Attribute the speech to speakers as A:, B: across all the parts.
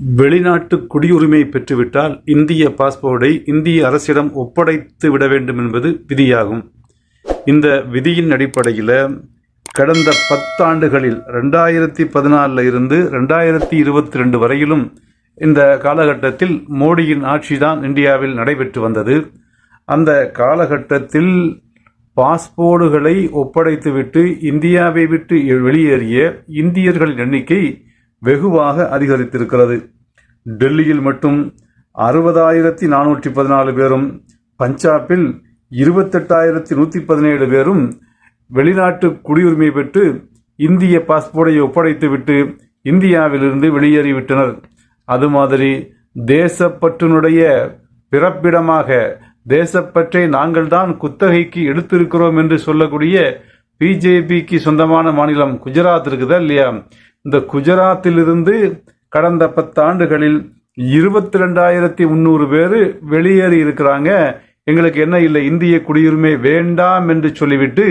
A: வெளிநாட்டு குடியுரிமை பெற்றுவிட்டால் இந்திய பாஸ்போர்ட்டை இந்திய அரசிடம் ஒப்படைத்து விட வேண்டும் என்பது விதியாகும். இந்த விதியின் அடிப்படையில் கடந்த பத்தாண்டுகளில் ரெண்டாயிரத்தி பதினாலில் இருந்து ரெண்டாயிரத்தி இருபத்தி ரெண்டு வரையிலும் இந்த காலகட்டத்தில் மோடியின் ஆட்சிதான் இந்தியாவில் நடைபெற்று வந்தது. அந்த காலகட்டத்தில் பாஸ்போர்டுகளை ஒப்படைத்துவிட்டு இந்தியாவை விட்டு வெளியேறிய இந்தியர்களின் எண்ணிக்கை வெகுவாக அதிகரித்திருக்கிறது. டெல்லியில் மட்டும் அறுபதாயிரத்தி நானூற்றி பதினாலு பேரும் பஞ்சாபில் இருபத்தெட்டாயிரத்தி நூற்றி பதினேழு பேரும் வெளிநாட்டு குடியுரிமை பெற்று இந்திய பாஸ்போர்ட்டை ஒப்படைத்துவிட்டு இந்தியாவிலிருந்து வெளியேறிவிட்டனர். அது மாதிரி தேசப்பற்றினுடைய பிறப்பிடமாக தேசப்பற்றை நாங்கள்தான் குத்தகைக்கு எடுத்திருக்கிறோம் என்று சொல்லக்கூடிய பிஜேபிக்கு சொந்தமான மாநிலம் குஜராத் இருக்குதா இல்லையா? இந்த குஜராத்திலிருந்து கடந்த பத்தாண்டுகளில் இருபத்தி ரெண்டாயிரத்தி முந்நூறு பேர் வெளியேறி இருக்கிறாங்க. எங்களுக்கு என்ன இல்லை இந்திய குடியுரிமை வேண்டாம் என்று சொல்லிவிட்டு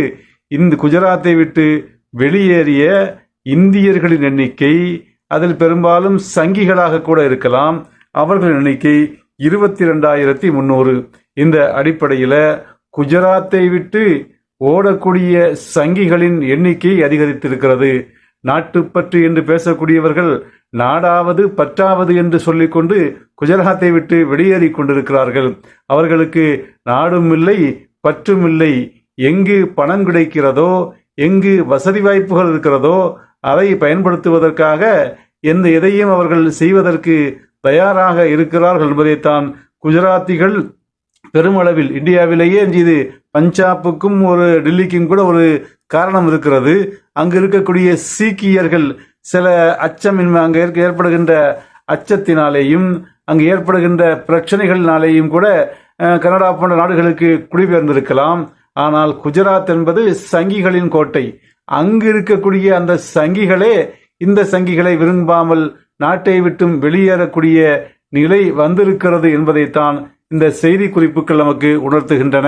A: இந்த குஜராத்தை விட்டு வெளியேறிய இந்தியர்களின் எண்ணிக்கை அதில் பெரும்பாலும் சங்கிகளாக கூட இருக்கலாம். அவர்களின் எண்ணிக்கை இருபத்தி ரெண்டாயிரத்தி முந்நூறு இந்த அடிப்படையில் குஜராத்தை விட்டு ஓடக்கூடிய சங்கிகளின் எண்ணிக்கை அதிகரித்திருக்கிறது. நாட்டுப்பற்று என்று பேசக்கூடியவர்கள் நாடாவது பற்றாவது என்று சொல்லிக்கொண்டு குஜராத்தை விட்டு வெளியேறி கொண்டிருக்கிறார்கள். அவர்களுக்கு நாடும் இல்லை பற்றும் இல்லை. எங்கு பணம் கிடைக்கிறதோ எங்கு வசதி வாய்ப்புகள் இருக்கிறதோ அதை பயன்படுத்துவதற்காக எந்த எதையும் அவர்கள் செய்வதற்கு தயாராக இருக்கிறார்கள் என்பதைத்தான் குஜராத்திகள் பெருமளவில் இந்தியாவிலேயே இது பஞ்சாபுக்கும் ஒரு டெல்லிக்கும் கூட ஒரு காரணம் இருக்கிறது. அங்கு இருக்கக்கூடிய சீக்கியர்கள் சில அச்சமின்மை அங்கே ஏற்படுகின்ற அச்சத்தினாலேயும் அங்கு ஏற்படுகின்ற பிரச்சனைகளினாலேயும் கூட கனடா போன்ற நாடுகளுக்கு குடிபெயர்ந்திருக்கலாம். ஆனால் குஜராத் என்பது சங்கிகளின் கோட்டை. அங்கு இருக்கக்கூடிய அந்த சங்கிகளே இந்த சங்கிகளை விரும்பாமல் நாட்டை விட்டும் வெளியேறக்கூடிய நிலை வந்திருக்கிறது என்பதைத்தான் இந்த செய்தி குறிப்புகள் நமக்கு உணர்த்துகின்றன.